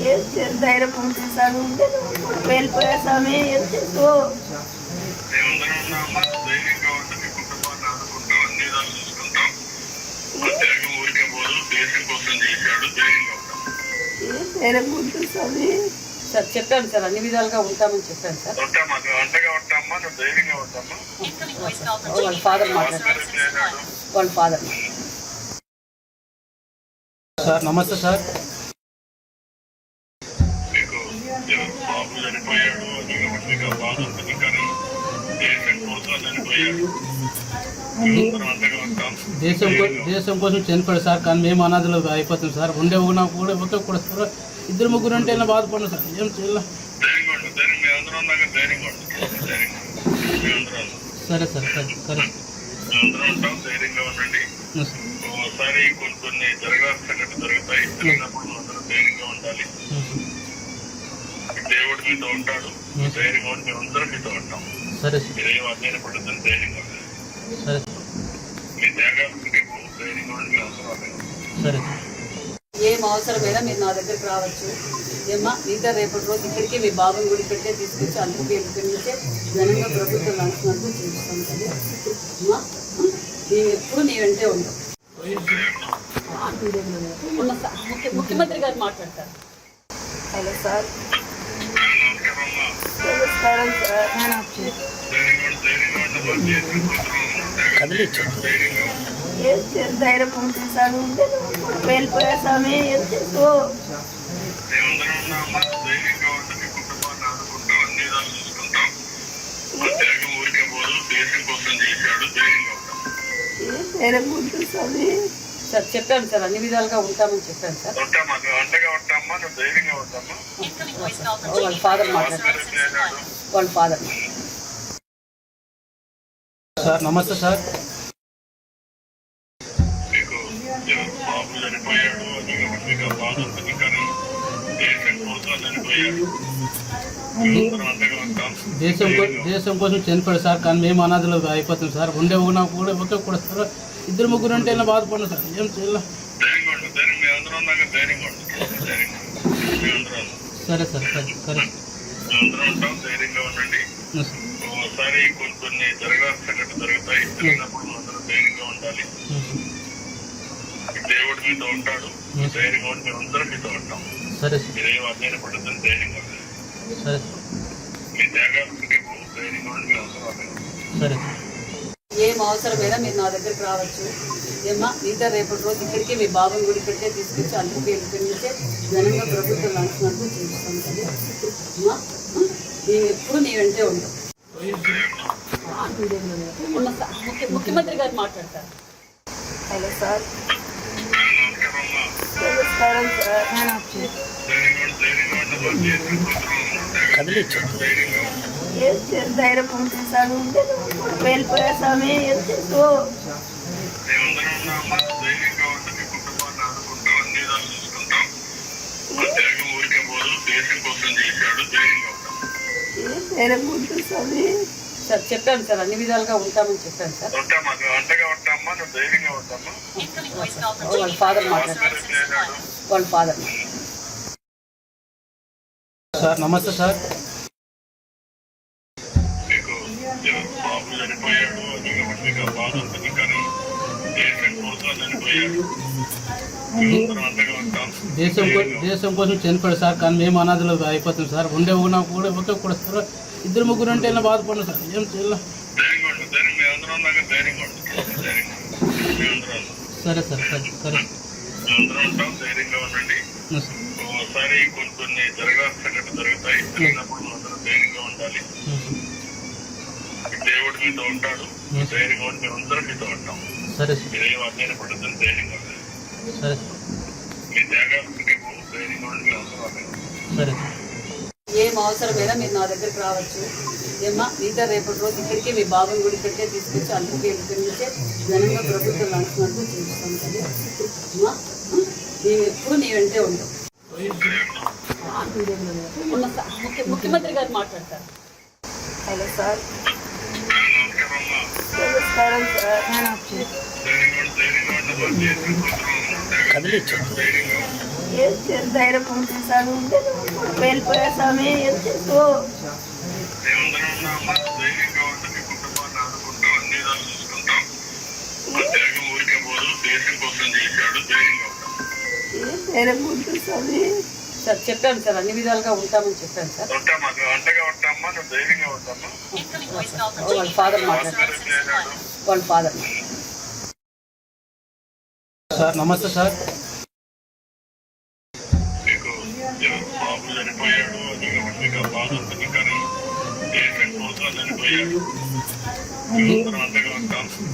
చేసి ధైర్యం వెళ్ళిపోయా స్వామి ఏం చేసుకో సార్ చెప్పాను సార్ అన్ని విధాలుగా ఉంటామని చెప్పాను సార్. వాళ్ళ ఫాదర్ మాట్లాడారు వాళ్ళ ఫాదర్ సార్ నమస్తే సార్. దేశం దేశం కోసం చనిపోయాడు సార్ కానీ మేము అనాథలు అయిపోతాం సార్. ఉండే ఉన్నా కూడా ఒకే కూడా సార్. ఇద్దరు ముగ్గురు అంటే బాధపడిన సార్. ఏం చేయాలి? సరే సార్ సరే సరే సార్. ఒకసారి కొన్ని కొన్ని జరగాల్సిన జరుగుతాయి. జరిగినప్పుడు అందరూ ధైర్యంగా ఉండాలి. దేవుడు మీతో ఉంటాడు. ధైర్యంగా మేము అందరం మీతో ఉంటాం. సరే మీరేం అధ్యయన పడుతుంది ధైర్యంగా సరే మీ త్యాగానికి ధైర్యంగా ఉండి మేము అందరం ఉంటాం. సరే సార్. ఏం అవసరమైనా మీరు నా దగ్గరికి రావచ్చు. ఏమ్మా మిగతా రేపటి రోజు ఇక్కడికి మీ బాబుని గుడి పెట్టే తీసుకొచ్చి అందరికీ ఇక్కడి నుంచే ఘనంగా ప్రభుత్వం లాంఛనాలతో చూపిస్తాను కదా. అమ్మా నేను ఎప్పుడు నీ వెంటే ముఖ్య- ముఖ్యమంత్రి గారు మాట్లాడతారు. Hello sir. నమస్కారం సార్. నేను వచ్చి ఏం చేసి ధైర్యం ఉంటే వెళ్ళిపోయా స్వామి ఏం చేసుకో ధైర్యం ఉంటుంది స్వామి సార్ చెప్పాను సార్ అన్ని విధాలుగా ఉంటామని చెప్పాను సార్. వాళ్ళ ఫాదర్ మాట్లాడతారు వాళ్ళ ఫాదర్ సార్ నమస్తే సార్. దేశం దేశం కోసం చనిపోయాడు సార్ కానీ మేము అనాథలు అయిపోతాం సార్. ఉండే ఉన్నా కూడా ఒకే కూడా సార్. ఇద్దరు ముగ్గురు అంటే ఇలా బాధపడిన సార్. ఏం చేయాలి. సరే సార్ సరే సరే. ఒకసారి కొన్ని కొన్ని జరగాల్సిన జరుగుతాయి జరిగినప్పుడు ధైర్యంగా ఉండాలి దేవుడు మీతో ఉంటాడు. ధైర్యంగా అందరం మీతో ఉంటాం. సరే. సార్. మీరేం అధ్యయన పడుతుంది ధైర్యంగా ఉండాలి సరే. మీ త్యాగానికి ధైర్యంగా ఉండి మేము అందరం ఉంటాం. సరే సార్ ఏం అవసరమైనా మీరు నా దగ్గరికి రావచ్చు. ఏమ్మా మిగతా రేపటి రోజు ఇక్కడికి మీ బాబుని గుడి పెట్టే తీసుకొచ్చి అందరికీ ఇక్కడి నుంచే ఘనంగా ప్రభుత్వం లాంఛనాలతో చూపిస్తాను కదా అమ్మా నేను ఎప్పుడు నీ వెంటే ఉంటాం ముఖ్యమంత్రి గారు మాట్లాడతారు. హలో సార్ నమస్కారం సార్ నేను వచ్చి ఏం చేసి ధైర్యం ఉంటుంది సార్ ఉంటే వెళ్ళిపోయా స్వామి ఏం చేసుకో మేమందరం ఉన్నామా దేశం కోసం. చేశాడు ధైర్యం ఉంటుంది స్వామి సార్ చెప్పాను సార్ అన్ని విధాలుగా ఉంటామని చెప్పాను సార్. వాళ్ళ ఫాదర్ మాట్లాడతారు వాళ్ళ ఫాదర్ సార్ నమస్తే సార్. దేశం దేశం కోసం చనిపోయాడు సార్ కానీ మేము అనాథలు అయిపోతాం సార్. ఉండే ఉన్నా కూడా ఒకే కూడా సార్ ఇద్దరు ముగ్గురు అంటే ఇలా బాధపడిన సార్. ఏం చేయాలి. సరే సార్ సరే సరే. మేమందరం ఉంటాం ధైర్యంగా ఉండండి. ఒకసారి కొన్ని కొన్ని జరగాల్సిన సంఘటన జరుగుతాయి జరిగినప్పుడు అందరూ ధైర్యంగా ఉండాలి దేవుడు మీతో ఉంటాడు ధైర్యంగా ఉండి మేము అందరం మీతో ఉంటాం సరే మీరేం పడుతుంది ధైర్యంగా సరే మీ ధైర్యంగా ఉండి అందరం సార్. ఏం అవసరమైనా మీరు నా దగ్గరికి రావచ్చు. ఏమ్మా మిగతా రేపటి రోజు ఇక్కడికి మీ బాబుని గుడి పెట్టే తీసుకొచ్చి అందరికీ ఇక్కడి నుంచే ఘనంగా ప్రభుత్వం లాంఛనాలతో చూపిస్తాను కదా. అమ్మా నేను ఎప్పుడు నీ వెంటే ఉంటాం. ముఖ్యమంత్రి గారు మాట్లాడతారు. Hello sir. నమస్కారం సార్. నేను ఏం ధైర్యం ఉంటుంది ఉంటే వెళ్ళిపోయా స్వామి ఏం చేసుకో ధైర్యం ఉంటుంది స్వామి సార్ చెప్పాను సార్ అన్ని విధాలుగా ఉంటామని చెప్పాను సార్. వాళ్ళ ఫాదర్ మాట్లాడతారు వాళ్ళ ఫాదర్ సార్ నమస్తే సార్. అది మీకు బాధ ఉంటుంది కానీ దేశం కోసం చనిపోయాడు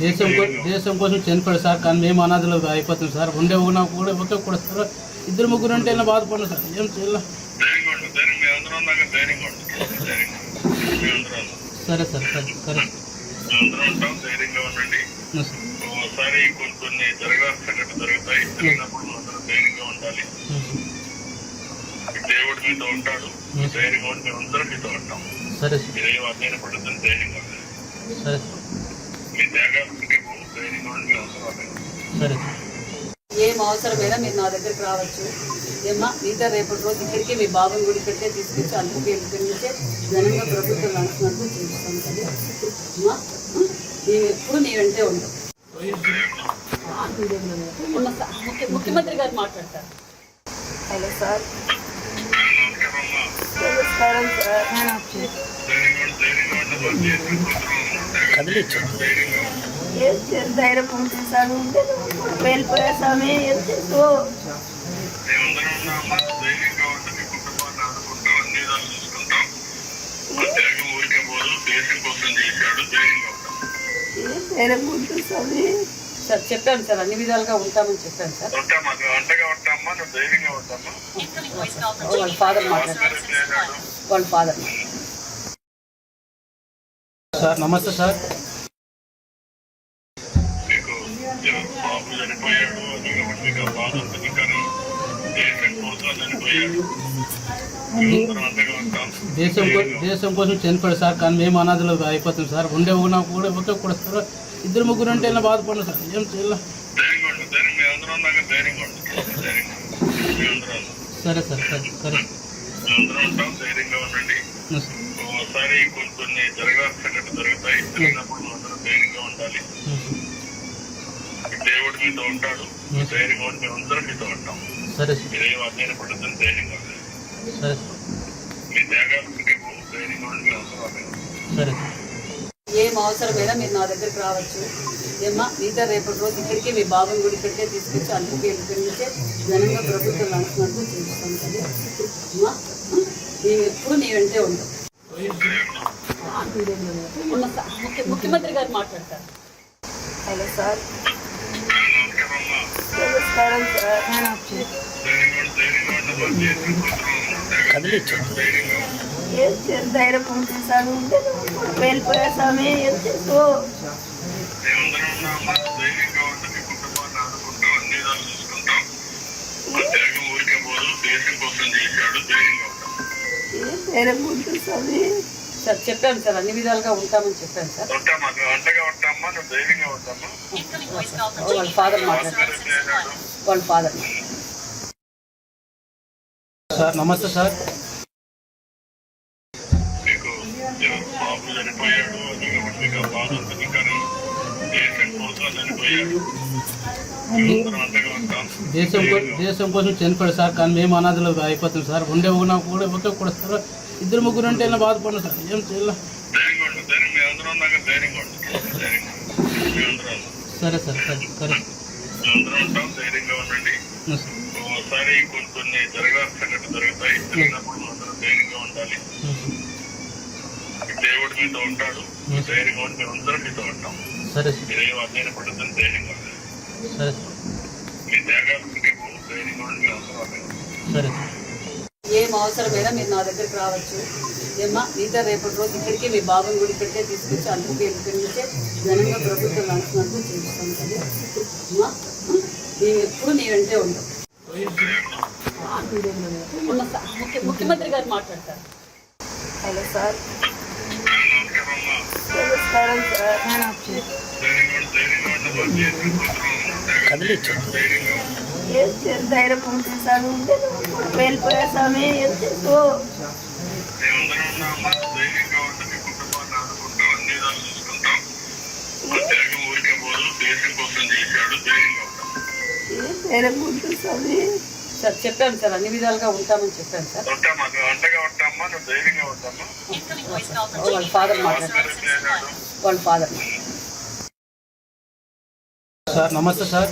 దేశం దేశం కోసం చనిపోయాడు సార్ కానీ మేము అనాథలు అయిపోతాం సార్. ఉండే ఉన్నా కూడా ఒకే కూడా సార్. ఇద్దరు ముగ్గురు ఉంటే బాధపడిన సార్. ఏం చేయాలి. సరే సార్ సరే సరే. మేమందరం ఉంటాం. ధైర్యంగా ఉండండి. ఒకసారి కొన్ని కొన్ని జరగాల్సిన జరుగుతాయి. జరిగినప్పుడు అందరం ధైర్యంగా ఉండాలి. దేవుడు మీతో ఉంటాడు. మీ ధైర్యంగా ఉండి మేమందరం మీతో ఉంటాం. సార్. మీరేం అధ్యయన పడుతుంది ధైర్యంగా సరే. మీ త్యాగానికి ధైర్యంగా ఉండి మేమందరం ఉంటాం. సరే. ఏం అవసరమైనా మీరు నా దగ్గరికి రావచ్చు. ఏమ్మా మీతో రేపటి రోజు ఇక్కడికి మీ బాబుని కూడా ఇక్కడికే తీసుకొచ్చి అందుకే ఇక్కడి నుంచే ఘనంగా ప్రభుత్వం నడుస్తున్నట్టు చూపిస్తాను కదా. అమ్మా నేను ఎప్పుడు నీ వెంటే ఉంటాం ఉన్న స- ముఖ్య ముఖ్యమంత్రి గారు మాట్లాడతారు. Hello sir. ఉండు. ఏం చేయాలి ధైర్యం ఉంటుంది స్వామి వెళ్ళిపోయా స్వామి ఏం ఊరికే పోదు దేశం కోసం చేశాడు ధైర్యంగా ఉంటాం ధైర్యం ఉంటుంది స్వామి సార్ చెప్పాను సార్ అన్ని విధాలుగా ఉంటామని చెప్పాను సార్. వాళ్ళ ఫాదర్ చేయనాడు వాళ్ళ ఫాదర్. సార్ నమస్తే సార్. బాబు చనిపోయాడు దేశం దేశం కోసం చనిపోయాడు సార్ కానీ మేము అనాథలు అయిపోతాం సార్. ఉండే ఉన్నా కూడా ఒకే కూడా సార్. ఇద్దరు ముగ్గురు ఉంటే బాధపడిన సార్. ఏం చేయాలి. సరే సార్ సరే సరే. ఒకసారి కొన్ని కొన్ని జరగాల్సిన సంఘటన జరుగుతాయి జరిగినప్పుడు ధైర్యంగా ఉండాలి దేవుడు మీతో ఉంటాడు ధైర్యంగా మీతో ఉంటాం. సరే. సార్. మీరేం అధ్యయన పడుతుంది. సరే. మీ ఉంటాం. సరే ఏం అవసరమైనా మీరు నా దగ్గరికి రావచ్చు. ఏమ్మా మీతో రేపటి రోజు ఇక్కడికి మీ బాబుని కూడా ఇక్కడికే తీసుకొచ్చి అందుకే ఇక్కడి నుంచే ఘనంగా ప్రభుత్వం నడుస్తున్నట్టు చూపిస్తాను. కదా అమ్మా నేను ఎప్పుడు నీ వెంటే ఉంటాం ఉన్న స- ముఖ్య ముఖ్యమంత్రి గారు మాట్లాడతారు. హలో సార్ నమస్కారం అమ్మా. నమస్కారం సార్ ధైర్యంగా ఉండు, ధైర్యంగా ఉండదు దేశం కోసం ధైర్యంగా ఉండు. ఏం చేయాలి ధైర్యం ఉంటుంది వెళ్ళిపోయా స్వామి ఏం చేసుకో దేశం కోసం చేశాడు ఏం ధైర్యం ఉంటుంది స్వామి? సార్ చెప్పాను సార్ అన్ని విధాలుగా ఉంటామని చెప్పాను సార్. వాళ్ళ ఫాదర్ చేయనాడు వాళ్ళ ఫాదర్ సార్ నమస్తే సార్. దేశం దేశం కోసం చనిపోయాడు సార్ కానీ మేము అనాథలు అయిపోతాం సార్. ఉండే ఉన్నా కూడా ఒకే కూడా సార్ ఇద్దరు ముగ్గురు ఉంటే బాధపడిన సార్ ఏం చేయాలి. సరే సార్ సరే సరే ఒకసారి కొన్ని కొన్ని జరగాల్సిన సంఘటన జరుగుతాయి జరిగినప్పుడు ధైర్యంగా ఉండాలి దేవుడు మీతో ఉంటాడు మీ ధైర్యంగా ఉండి మేమందరం మీతో ఉంటాం సరే సార్ మీరేం అధ్యయన పడుతుంది ధైర్యంగా ఉండండి. సరే మీ త్యాగానికి ధైర్యంగా ఉండి మేమందరం ఉంటాం. సరే ఏం అవసరమైనా మీరు నా దగ్గరికి రావచ్చు. ఏమ్మా మీతో రేపటి రోజు ఇక్కడికి మీ బాబుని కూడా ఇక్కడికే తీసుకొచ్చి అందుకే ఇక్కడి నుంచే ఘనంగా ప్రభుత్వం నడుస్తున్నట్టు చూపిస్తాను కదా అమ్మా నేను ఎప్పుడు నీ వెంటే ఉంటాం. ముఖ్యమంత్రి గారు మాట్లాడతారు. Hello sir. నమస్కారం సార్. ధైర్యంగా ఏం చేయాలి? ధైర్యం స్వామి ఉంటే నువ్వు వెళ్ళిపోయా స్వామి ఏం చేసుకో ధైర్యం ఉంటుంది స్వామి? సార్ చెప్పాను సార్ అన్ని విధాలుగా ఉంటామని చెప్పాను సార్. వాళ్ళ ఫాదర్ చేశాడు వాళ్ళ ఫాదర్. సార్ నమస్తే సార్.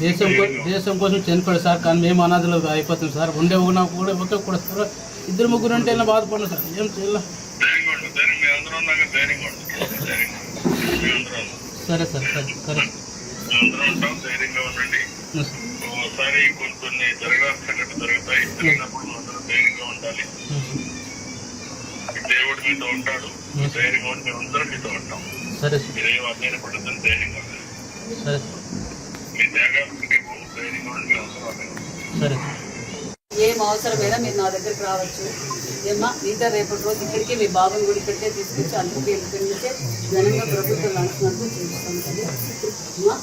దేశం దేశం కోసం చనిపోయాడు సార్ కానీ మేము అనాథలు అయిపోతాం సార్. ఉండే ఉన్నా కూడా ఒకే కూడా సార్. ఇద్దరు ముగ్గురు అంటే ఇలా బాధపడిన సార్. ఏం చేయాలి? ధైర్యం సరే సార్ సరే సరే. ఉంటాం ధైర్యంగా ఉండండి ఒకసారి కొన్ని కొన్ని జరగాల్సిన జరుగుతాయి జరిగినప్పుడు అందరూ ధైర్యంగా ఉండాలి దేవుడు మీతో ఉంటాడు. ధైర్యంగా ఉండి అందరం మీతో ఉంటాం. సరే సార్. ఉంటాం. ఏం అవసరమైనా మీరు నా దగ్గరికి రావచ్చు. ఏమ్మా మిగతా రేపటి రోజు ఇక్కడికి మీ బాబుని కూడా ఇక్కడికే తీసుకొచ్చి అందుకే ఇక్కడి నుంచే ఘనంగా ప్రభుత్వం లాంఛనాలతో చూపిస్తాను కదా. అమ్మా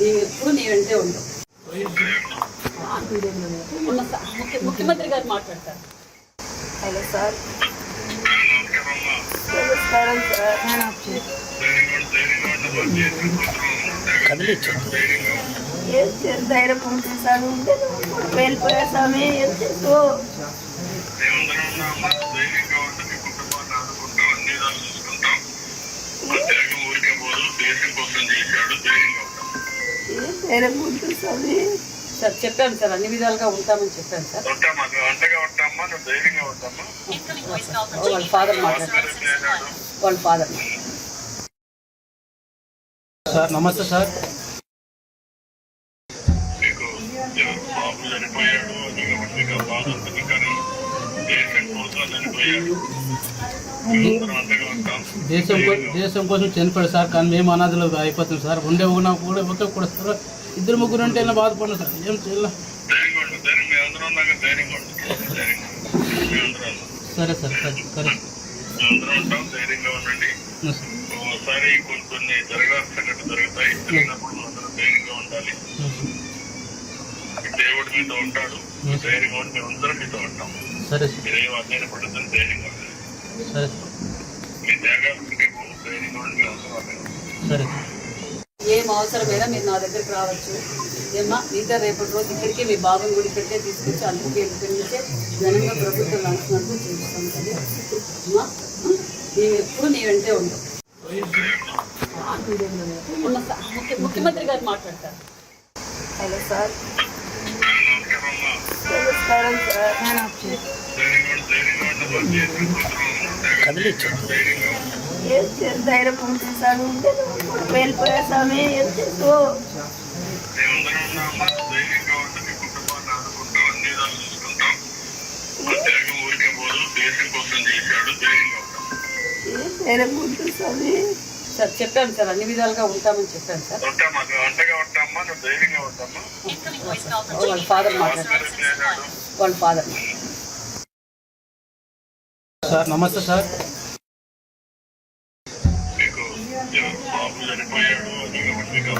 నేను ఎప్పుడు నీ వెంటే ముఖ్య- ముఖ్యమంత్రి గారు మాట్లాడతారు. Hello sir. నమస్కారం సార్. ధైర్యం వెళ్ళిపోయా స్వామి ఏం చేసుకో సార్ చెప్పాను సార్ అన్ని విధాలుగా ఉంటామని చెప్పాను సార్. వాళ్ళ ఫాదర్ చేశాడు వాళ్ళ ఫాదర్ సార్ నమస్తే సార్. దేశం దేశం కోసం చనిపోయాడు సార్ కానీ మేము అనాథలు అయిపోతాం సార్. ఉండే ఉన్నా కూడా ఒకే కూడా సార్. ఇద్దరు ముగ్గురు అంటే ఇలా బాధపడిన సార్. ఏం చేయాలి. సరే సార్ సరే సరే. మేమందరం ఉంటాం ధైర్యంగా ఉండండి ఉం, సార్. ఒకసారి కొన్ని కొన్ని జరగాల్సిన సంఘటన జరుగుతాయి జరిగినప్పుడు అందరూ ధైర్యంగా ఉండాలి. ఉం, దేవుడు మీతో ఉంటాడు. ధైర్యంగా ఉండి మేమందరం మీతో ఉంటాం. సరే సార్. మీరేం అధ్యయన పడుతుంది ధైర్యంగా ఉండాలి. సరే. మీ త్యాగానికి ధైర్యంగా ఉండి మేమందరం ఉంటాం సరే. ఏం అవసరమైనా మీరు నా దగ్గరికి రావచ్చు. ఏమ్మా మిగతా రేపటి రోజు ఇక్కడికి మీ బాబుని కూడా ఇక్కడికే తీసుకొచ్చి అందుకే ఇక్కడి నుంచే ఘనంగా ప్రభుత్వం లాంఛనాలతో చూపిస్తాను కదా. అమ్మా నేను ఎప్పుడు నీ వెంటే ముఖ్య- ముఖ్యమంత్రి గారు మాట్లాడతారు హలో సార్ నమస్కారం అమ్మా. నమస్కారం సార్ ధైర్యంగా ఉండు, ధైర్యంగా ఉండు. దేశం కోసం ధైర్యంగా ఉండు. ఏం చేయాలి? ధైర్యం ఉంటుంది స్వామి ఉంటే నువ్వు వెళ్ళిపోయా స్వామి ఏం చేసుకో మేమందరం ఉన్నామా ధైర్యంగా ఉండి మీ కుటుంబాన్ని ఆదుకుంటాం అన్ని విధాలు చూసుకుంటాం ఆ త్యాగం ఊరికే పోదు దేశం కోసం చేశాడు ధైర్యంగా స్వామి. సార్ చెప్పాను సార్ అన్ని విధాలుగా ఉంటామని చెప్పాను సార్. ఉంటామా? నువ్వు అండగా ఉంటామా? నువ్వు ధైర్యంగా ఉంటామా? వాళ్ళ ఫాదర్ చేశాడు. వాళ్ళ ఫాదర్. సార్ నమస్తే సార్. మీకు ఎవరు బాబు చనిపోయాడు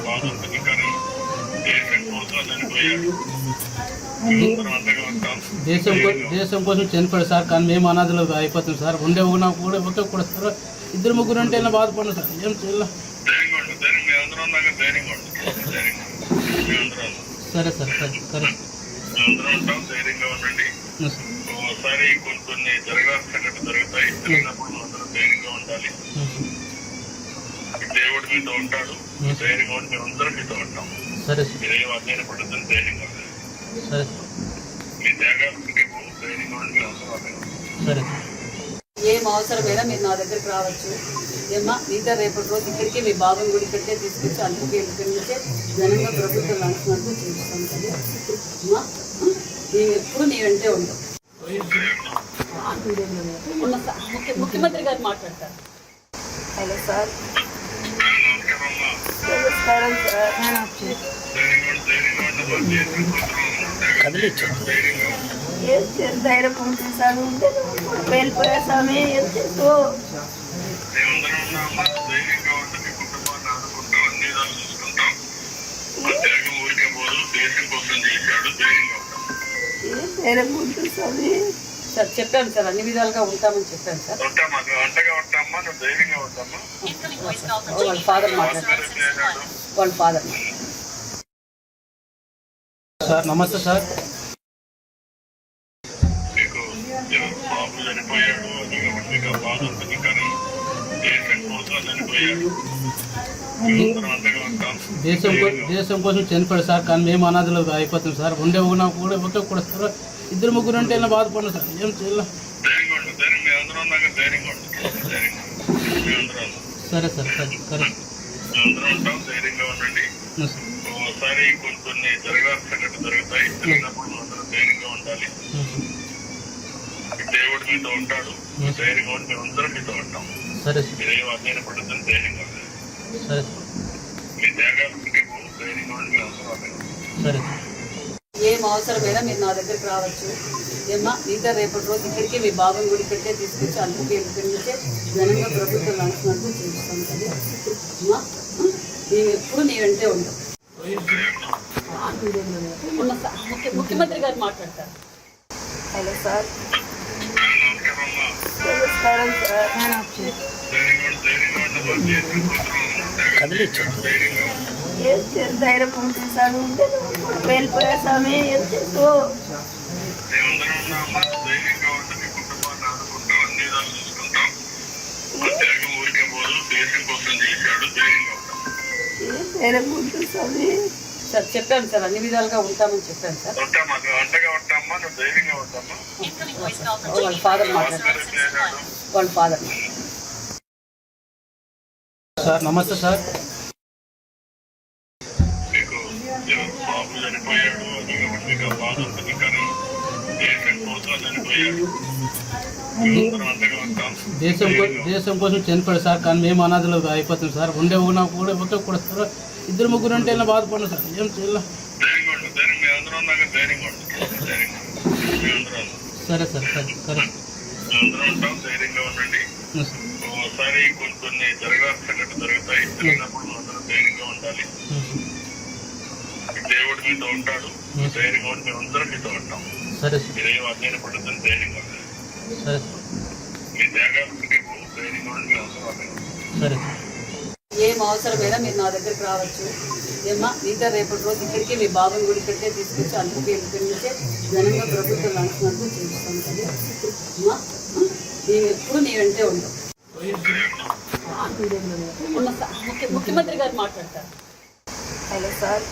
బాధ ఉంటుంది కానీ దేశం దేశం కోసం చనిపోయాడు సార్ కానీ మేము అనాథలు అయిపోతాం సార్. ఉండే ఉన్నా కూడా ఒకే కూడా సార్. ఇద్దరు ముగ్గురు అంటే ఇలా బాధపడిన సార్. ఏం చేయాలి. సరే సార్ సరే సరే. ఒకసారి కొన్ని కొన్ని జరగాల్సిన జరుగుతాయి. జరిగినప్పుడు ధైర్యంగా ఉండాలి. దేవుడు మీతో ఉంటాడు. ధైర్యంగా ఉండి మేమందరం మీతో ఉంటాం. సరే సార్. మీరేం అధ్యయన పడుతుంది ధైర్యంగా ఉండాలి. సరే. సరే. ఏం అవసరమైనా మీరు నా దగ్గరికి రావచ్చు. ఏమ్మా మిగతా రేపటి రోజు ఇక్కడికి మీ బాబుని కూడా ఇక్కడికే తీసుకొచ్చి అందుకే ఇక్కడి నుంచే ఘనంగా ప్రభుత్వం లాంఛనాలతో చూపిస్తాను కదా. అమ్మా నేను ఎప్పుడు నీ వెంటే ముఖ్య- ముఖ్యమంత్రి గారు మాట్లాడతారు. Hello sir. నమస్కారం సార్. సార్ చెప్పాను సార్ అన్ని విధాలుగా ఉంటామని చెప్పాను సార్. వాళ్ళ ఫాదర్ చేశాడు వాళ్ళ ఫాదర్ సార్ నమస్తే సార్. దేశం దేశం కోసం చనిపోయాడు సార్ కానీ మేము అనాథలు అయిపోతాం సార్. ఉండే ఉన్నా కూడా ఒకే కూడా సార్. ఇద్దరు ముగ్గురు ఉంటే ఇలా బాధపడిన సార్. ఏం చేయాలి. సరే సార్ సరే సరే. మేమందరం ఉంటాం ధైర్యంగా ఉండండి ఉం, సార్. ఒకసారి కొన్ని కొన్ని జరగాల్సినట్టు జరుగుతాయి. జరిగినప్పుడు అందరూ ధైర్యంగా ఉండాలి. ఉం, దేవుడు మీతో ఉంటాడు. ధైర్యంగా ఉండి మేమందరం మీతో ఉంటాం. సరే సార్. మీరేం అధ్యయన పడుతుంది ధైర్యంగా మీ త్యాగాలు మీకు ధైర్యంగా ఉండి మేమందరం ఉంటాం. సరే సార్. ఏం అవసరమైనా మీరు నా దగ్గరికి రావచ్చు. ఏమ్మా మిగతా రేపటి రోజు ఇక్కడికి మీ బాబుని కూడా ఇక్కడికే తీసుకొచ్చి అందుకే ఇక్కడి నుంచే ఘనంగా ప్రభుత్వం లాంఛనాలు చేయిస్తాం కదా. అమ్మా మేము ఎప్పుడు నీ వెంటే ఉంటాం. ముఖ్యమంత్రి గారు మాట్లాడతారు. Hello sir. నమస్కారం సార్? ధైర్యం నువ్వు వెళ్ళిపోయా స్వామి. ఏం చేసుకో ఊరికే పోదు దేశం కోసం చేశాడు. ధైర్యంగా ఉంటుంది స్వామి సార్ చెప్పాను సార్ అన్ని విధాలుగా ఉంటామని చెప్పాను సార్. వాళ్ళ ఫాదర్ చేశాడు వాళ్ళ ఫాదర్ సార్ నమస్తే సార్. మీకు బాబు చనిపోయాడు అది దేశం దేశం కోసం చనిపోయాడు సార్ కానీ మేము అనాథలు అయిపోతాం సార్. ఉండే ఉన్నా కూడా ఒకే కూడా సార్. ఇద్దరు ముగ్గురు ఉంటే ఇలా బాధపడిన సార్. ఏం చేయాలి. సరే సార్ సరే సరే. ఒకసారి కొన్ని కొన్ని జరగాల్సినట్టు జరుగుతాయి జరిగినప్పుడు అందరూ ధైర్యంగా ఉండాలి దేవుడు మీతో ఉంటాడు. ధైర్యంగా ఉండి మేమందరం మీతో ఉంటాం. సరే సార్. మీరేం అధ్యయన పడుతుంది ధైర్యంగా ఉండండి. సరే. మీ త్యాగాలు మీకు ధైర్యంగా ఉండి మేమందరం ఉంటాం. సరే సార్. ఏం అవసరమైనా మీరు నా దగ్గరికి రావచ్చు. ఏమ్మా మిగతా రేపటి రోజు ఇక్కడికి మీ బాబుని కూడా ఇక్కడికే తీసుకొచ్చి అందుకే ఇక్కడి నుంచే ఘనంగా ప్రభుత్వం లాంఛనాలు చేయిస్తాం కదా. అమ్మా మేము ఎప్పుడు నీ వెంటే ఉంటాం. ముఖ్యమంత్రి గారు మాట్లాడతారు. Hello sir.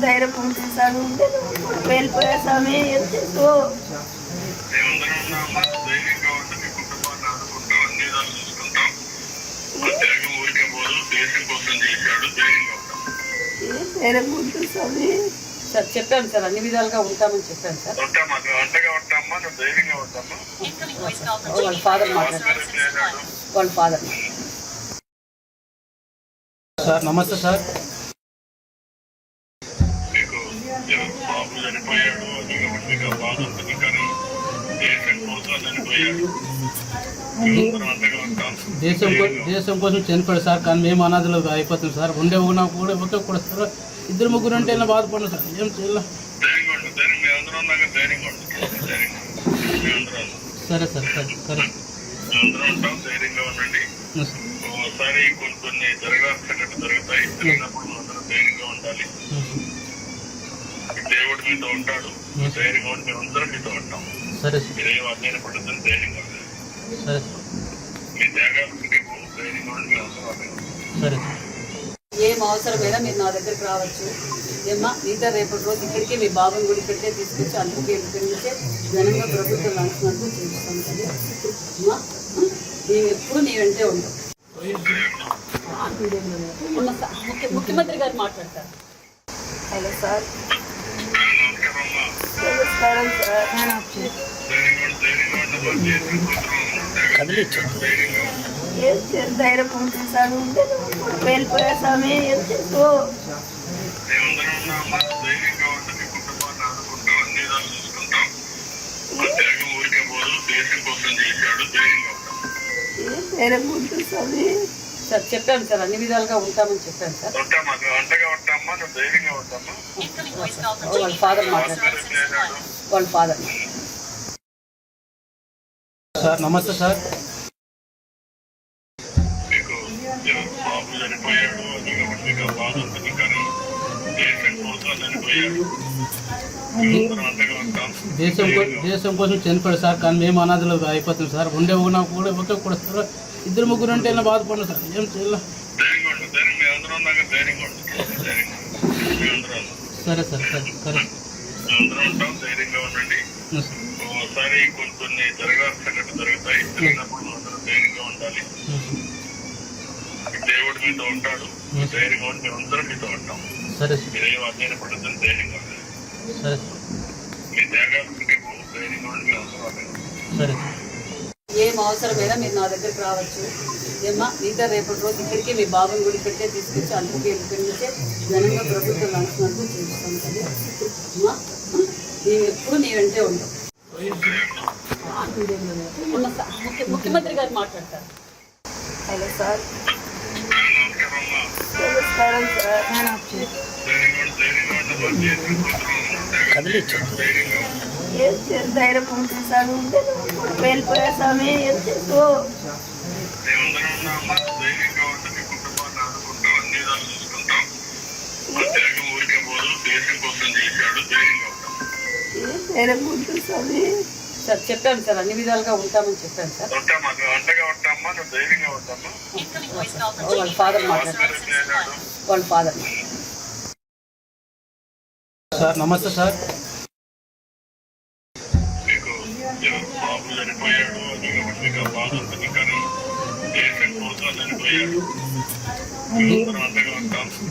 ధైర్యం ఉంటుంది వెళ్ళిపోయా స్వామి ఏం చేసుకో ఊరికే పోదు దేశం కోసం చేశాడు ధైర్యం ఉంటుంది సార్ చెప్పాను సార్ అన్ని విధాలుగా ఉంటామని చెప్పాను సార్. వాళ్ళ ఫాదర్ వాళ్ళ ఫాదర్ సార్ నమస్తే సార్. దేశం దేశం కోసం చనిపోయాడు సార్ కానీ మేము అనాథలు అయిపోతాం సార్. ఉండే ఉన్నా కూడా ఒకే కూడా సార్ ఇద్దరు ముగ్గురు ఉంటే ఇలా బాధపడిన సార్. ఏం చేయాలి. సరే సార్ సరే సరే. ఒకసారి కొన్ని కొన్ని జరుగుతాయి. జరిగినప్పుడు ధైర్యంగా ఉండాలి. దేవుడు మీతో ఉంటాడు. ధైర్యంగా ఉండి మేమందరం మీతో ఉంటాం. సరే సార్. మీరేం అధ్యయన పడుతుంది ధైర్యంగా ఉండండి. సరే సార్. మీ త్యాగాలు మీకు ధైర్యంగా ఉండి మేమందరం సార్. ఏం అవసరమైనా మీరు నా దగ్గరికి రావచ్చు. ఏమ్మా మిగతా రేపటి రోజు ఇక్కడికి మీ బాబుని కూడా ఇక్కడికే తీసుకొచ్చి అందుకే ఇక్కడి నుంచే ఘనంగా ప్రభుత్వం లాంఛనాలు చేయిస్తాం కదా అమ్మా మేము ఎప్పుడు నీ వెంటే ఉంటాం. ముఖ్యమంత్రి గారు మాట్లాడతారు. Hello sir. నమస్కారం సార్? ధైర్యం స్వామి ఉంటే వెళ్ళిపోయా స్వామి? సార్ చెప్పాను సార్ అన్ని విధాలుగా ఉంటామని చెప్పాను సార్. వాళ్ళ ఫాదర్ చేశాడు వాళ్ళ ఫాదర్ సార్ నమస్తే సార్. చనిపోయాడు కానీ దేశం కోసం చనిపోయాడు దేశం దేశం కోసం చనిపోయాడు సార్ కానీ మేము అనాథలు అయిపోతాం సార్. ఉండే ఉన్నా కూడా ఒకే కూడా సార్. ఇద్దరు ముగ్గురు అంటే ఇలా బాధపడిన సార్. ఏం చేయాలి. సరే సార్ సరే సరే. మేమందరం ఉంటాం. ధైర్యంగా ఉండండి. ఒకసారి కొన్ని కొన్ని జరగాల్సిన జరుగుతాయి. జరిగినప్పుడు అందరూ ధైర్యంగా ఉండాలి. దేవుడు మీతో ఉంటాడు. ధైర్యంగా ఉండి మేమందరం మీతో ఉంటాం. సరే మీరేం అధ్యయన పడుతుంది ధైర్యంగా సరే. మీ ధైర్యంగా ఉండి ఉంటాం. సరే. ఏం అవసరమైనా మీరు నా దగ్గరికి రావచ్చు. ఏమ్మా మిగతా రేపటి రోజు ఇక్కడికి మీ బాబుని కూడా ఇక్కడికే తీసుకొచ్చి అందుకే ఇక్కడి నుంచే ఘనంగా ప్రభుత్వ లాంఛనాలు చేస్తాం కదా. అమ్మా నేను ఎప్పుడు నీ వెంటే ఉంటాం. ఉన్న స- ముఖ్య- ముఖ్యమంత్రి గారు మాట్లాడతారు. Hello sir. చేయాలి? ధైర్యం వెళ్ళిపోయా స్వామి ధైర్యం ఉంటుంది స్వామి సార్ చెప్పాను సార్ అన్ని విధాలుగా ఉంటామని చెప్పాను సార్ ఉంటామా అండగా ఉంటామా వాళ్ళ ఫాదర్ మాట్లాడతారు. వాళ్ళ ఫాదర్. సార్ నమస్తే సార్.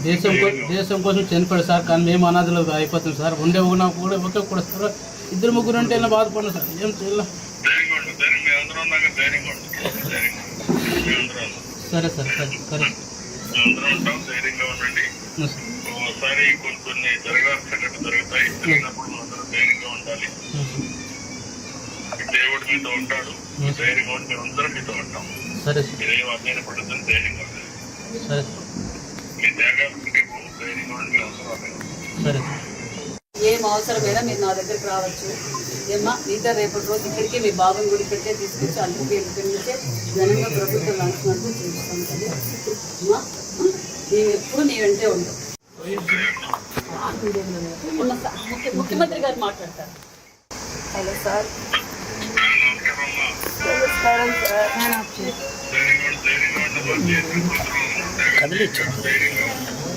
దేశం దేశం కోసం చనిపోయాడు సార్ కానీ మేము అనాథలు అయిపోతాం సార్. ఉండే ఉన్నా కూడా ఒకే కూడా సార్. ఇద్దరు ముగ్గురు అంటే బాధపడిన సార్. ఏం చేయాలి ధైర్యంగా ఉండు ధైర్యం మేమందరం ఉన్నాక ధైర్యంగా ఉండు ధైర్యంగా మేమందరం ఉన్నాం. సరే సార్ సరే సరే. ఉంటాం ధైర్యంగా ఉండండి. ఒకసారి కొన్ని కొన్ని జరగాల్సిన సంఘటన జరుగుతాయి. జరిగినప్పుడు అందరూ ధైర్యంగా ఉండాలి. దేవుడు మీతో ఉంటాడు. ధైర్యంగా ఉండి మేమందరం మీతో ఉంటాం. సరే మీరేం పడుతుంది ధైర్యంగా ఉండాలి సరే మీ త్యాగాలు మీకు ధైర్యంగా ఉండి మేమందరం ఉంటాం. సరే. ఏం అవసరమైనా మీరు నా దగ్గరికి రావచ్చు. ఏమ్మా మిగతా రేపటి రోజు ఇక్కడికి మీ బాబుని కూడా ఇక్కడికే తీసుకొచ్చి అందుకే ఇక్కడి నుంచే ఘనంగా ప్రభుత్వ లాంఛనాలు చేస్తాం కదా. అమ్మా నేను ఎప్పుడు నీ వెంటే ముఖ్య- ముఖ్యమంత్రి గారు మాట్లాడతారు. Hello sir. ఉండి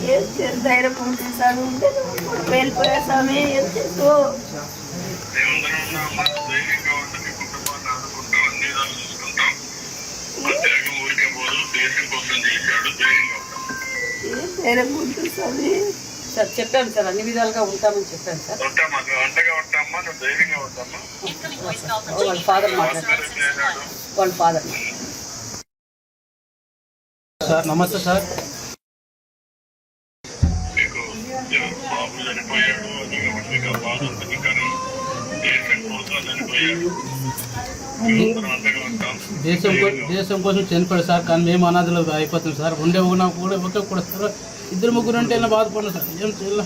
ఏం చేయాలి? ధైర్యం ఉంటుంది ఉంటే వెళ్ళిపోయా స్వామి ఏం చేసుకో ఊరికే పోదు దేశం కోసం చేశాడు ధైర్యంగా ఉంటాం ధైర్యం స్వామి సార్ చెప్పాను సార్ అన్ని విధాలుగా ఉంటామని చెప్పాను సార్. వాళ్ళ ఫాదర్ చేశాడు వాళ్ళ ఫాదర్. సార్ నమస్తే సార్. దేశం దేశం కోసం చనిపోయాడు సార్ కానీ మేము అనాథలు అయిపోతాం సార్. ఉండే ఉన్నా కూడా ఒకే కూడా సార్. ఇద్దరు ముగ్గురు అంటే ఇలా బాధపడిన సార్. ఏం చేయాలి.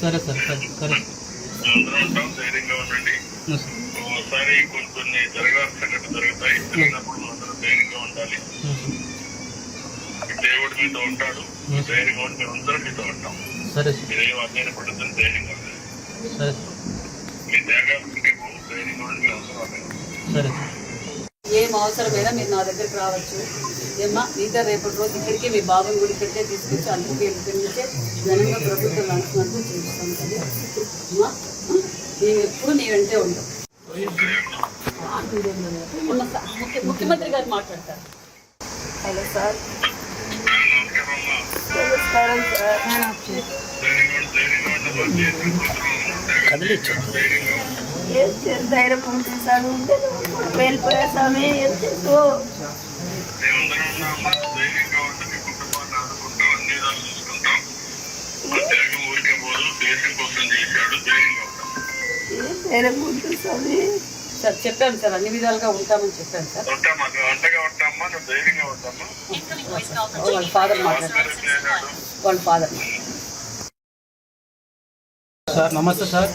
సరే సార్ సరే సరే. ఒకసారి కొన్ని కొన్ని జరగాల్సిన జరుగుతాయి. జరిగినప్పుడు అందరూ ధైర్యంగా ఉండాలి. దేవుడు మీతో ఉంటాడు. మేమందరం మీతో ఉంటాం. సరే. సార్ మీరేం అధ్యయన పడుతుంది మీ త్యాగాలు మీకు ధైర్యంగా ఉండి మేమందరం ఉంటాం. సరే. ఏం అవసరమైనా మీరు నా దగ్గరికి రావచ్చు. ఏమ్మా మిగతా రేపటి రోజు ఇక్కడికి మీ బాబుని కూడా ఇక్కడికే తీసుకొచ్చి అందుకే ఇక్కడి నుంచే ఘనంగా ప్రభుత్వ లాంఛనాలు చేస్తాం కదా. అమ్మా నేను ఎప్పుడు నీ వెంటే ఉంటాం. ముఖ్యమంత్రి గారు మాట్లాడతారు. Hello sir. ధైర్యం ఉంటుంది చదువుంటే నువ్వు వెళ్ళిపోయా స్వామి ఏం ఊరికే పోదు దేశం కోసం చేశాడు ధైర్యంగా ఉంటాం సార్ చెప్పాను సార్ అన్ని విధాలుగా ఉంటామని చెప్పాను సార్. వాళ్ళ ఫాదర్ మాట్లాడారు వాళ్ళ ఫాదర్. సార్ నమస్తే సార్.